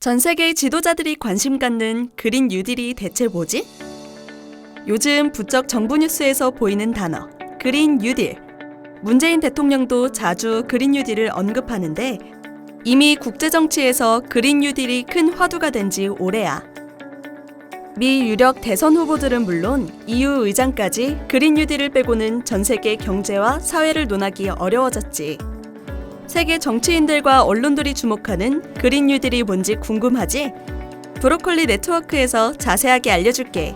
전 세계 지도자들이 관심 갖는 그린 뉴딜이 대체 뭐지? 요즘 부쩍 정부 뉴스에서 보이는 단어 그린 뉴딜. 문재인 대통령도 자주 그린 뉴딜을 언급하는데 이미 국제 정치에서 그린 뉴딜이 큰 화두가 된 지 오래야. 미 유력 대선 후보들은 물론 EU 의장까지 그린 뉴딜을 빼고는 전 세계 경제와 사회를 논하기 어려워졌지. 세계 정치인들과 언론들이 주목하는 그린 뉴딜이 뭔지 궁금하지? 브로콜리 네트워크에서 자세하게 알려줄게.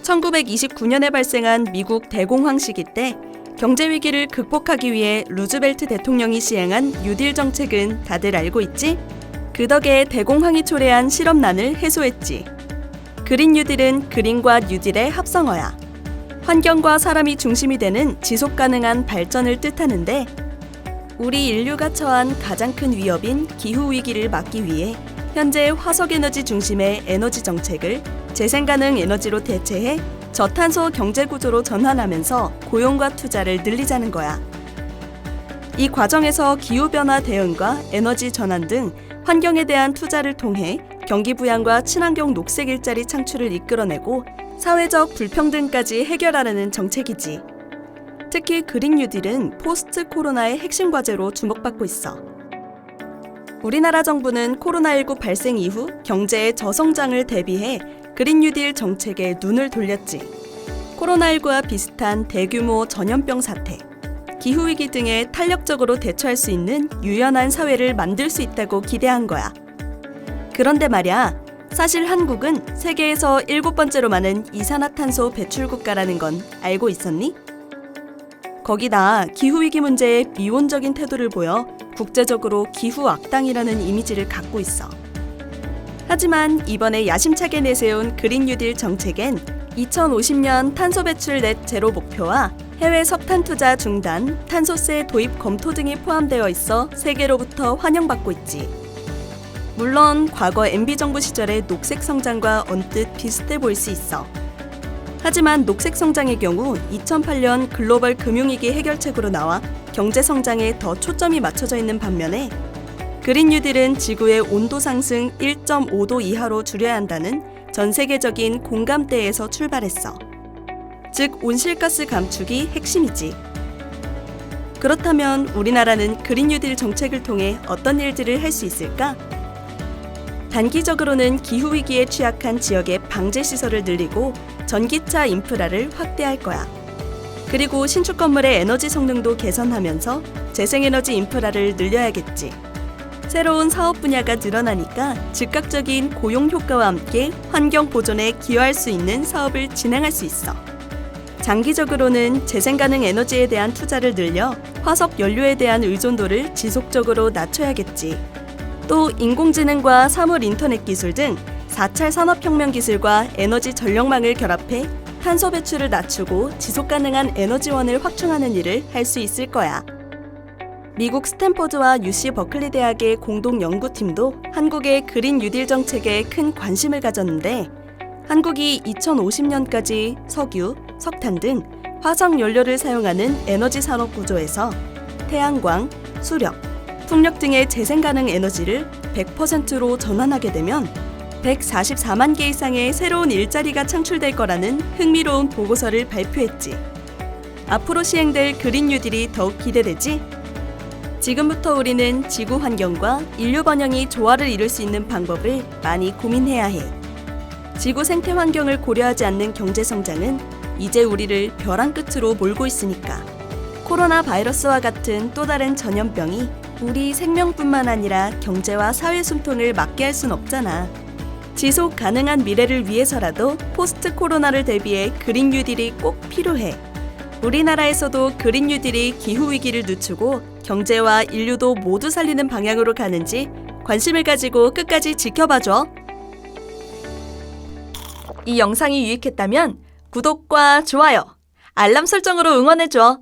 1929년에 발생한 미국 대공황 시기 때 경제 위기를 극복하기 위해 루즈벨트 대통령이 시행한 뉴딜 정책은 다들 알고 있지? 그 덕에 대공황이 초래한 실업난을 해소했지. 그린 뉴딜은 그린과 뉴딜의 합성어야. 환경과 사람이 중심이 되는 지속 가능한 발전을 뜻하는데 우리 인류가 처한 가장 큰 위협인 기후 위기를 막기 위해 현재 화석 에너지 중심의 에너지 정책을 재생 가능 에너지로 대체해 저탄소 경제 구조로 전환하면서 고용과 투자를 늘리자는 거야. 이 과정에서 기후 변화 대응과 에너지 전환 등 환경에 대한 투자를 통해 경기 부양과 친환경 녹색 일자리 창출을 이끌어내고 사회적 불평등까지 해결하려는 정책이지. 특히 그린 뉴딜은 포스트 코로나의 핵심 과제로 주목받고 있어. 우리나라 정부는 코로나19 발생 이후 경제의 저성장을 대비해 그린 뉴딜 정책에 눈을 돌렸지. 코로나19와 비슷한 대규모 전염병 사태, 기후위기 등에 탄력적으로 대처할 수 있는 유연한 사회를 만들 수 있다고 기대한 거야. 그런데 말야, 사실 한국은 세계에서 일곱 번째로 많은 이산화탄소 배출 국가라는 건 알고 있었니? 거기다 기후위기 문제에 미온적인 태도를 보여 국제적으로 기후 악당이라는 이미지를 갖고 있어. 하지만 이번에 야심차게 내세운 그린 뉴딜 정책엔 2050년 탄소 배출 넷 제로 목표와 해외 석탄 투자 중단, 탄소세 도입 검토 등이 포함되어 있어 세계로부터 환영받고 있지. 물론 과거 MB 정부 시절의 녹색 성장과 언뜻 비슷해 보일 수 있어. 하지만 녹색 성장의 경우 2008년 글로벌 금융위기 해결책으로 나와 경제 성장에 더 초점이 맞춰져 있는 반면에 그린 뉴딜은 지구의 온도 상승 1.5도 이하로 줄여야 한다는 전 세계적인 공감대에서 출발했어. 즉 온실가스 감축이 핵심이지. 그렇다면 우리나라는 그린 뉴딜 정책을 통해 어떤 일들을 할 수 있을까? 단기적으로는 기후 위기에 취약한 지역의 방제 시설을 늘리고 전기차 인프라를 확대할 거야. 그리고 신축 건물의 에너지 성능도 개선하면서 재생에너지 인프라를 늘려야겠지. 새로운 사업 분야가 늘어나니까 즉각적인 고용 효과와 함께 환경 보존에 기여할 수 있는 사업을 진행할 수 있어. 장기적으로는 재생 가능 에너지에 대한 투자를 늘려 화석 연료에 대한 의존도를 지속적으로 낮춰야겠지. 또 인공지능과 사물 인터넷 기술 등 4차 산업혁명 기술과 에너지 전력망을 결합해 탄소 배출을 낮추고 지속 가능한 에너지원을 확충하는 일을 할 수 있을 거야. 미국 스탠퍼드와 UC 버클리 대학의 공동 연구팀도 한국의 그린 뉴딜 정책에 큰 관심을 가졌는데 한국이 2050년까지 석유, 석탄 등 화석 연료를 사용하는 에너지 산업 구조에서 태양광, 수력, 풍력 등의 재생 가능 에너지를 100%로 전환하게 되면 144만 개 이상의 새로운 일자리가 창출될 거라는 흥미로운 보고서를 발표했지. 앞으로 시행될 그린 뉴딜이 더욱 기대되지? 지금부터 우리는 지구 환경과 인류 번영이 조화를 이룰 수 있는 방법을 많이 고민해야 해. 지구 생태 환경을 고려하지 않는 경제 성장은 이제 우리를 벼랑 끝으로 몰고 있으니까. 코로나 바이러스와 같은 또 다른 전염병이 우리 생명뿐만 아니라 경제와 사회 숨통을 막게 할 순 없잖아. 지속 가능한 미래를 위해서라도 포스트 코로나를 대비해 그린 뉴딜이 꼭 필요해. 우리나라에서도 그린 뉴딜이 기후 위기를 늦추고 경제와 인류도 모두 살리는 방향으로 가는지 관심을 가지고 끝까지 지켜봐 줘. 이 영상이 유익했다면 구독과 좋아요, 알람 설정으로 응원해 줘.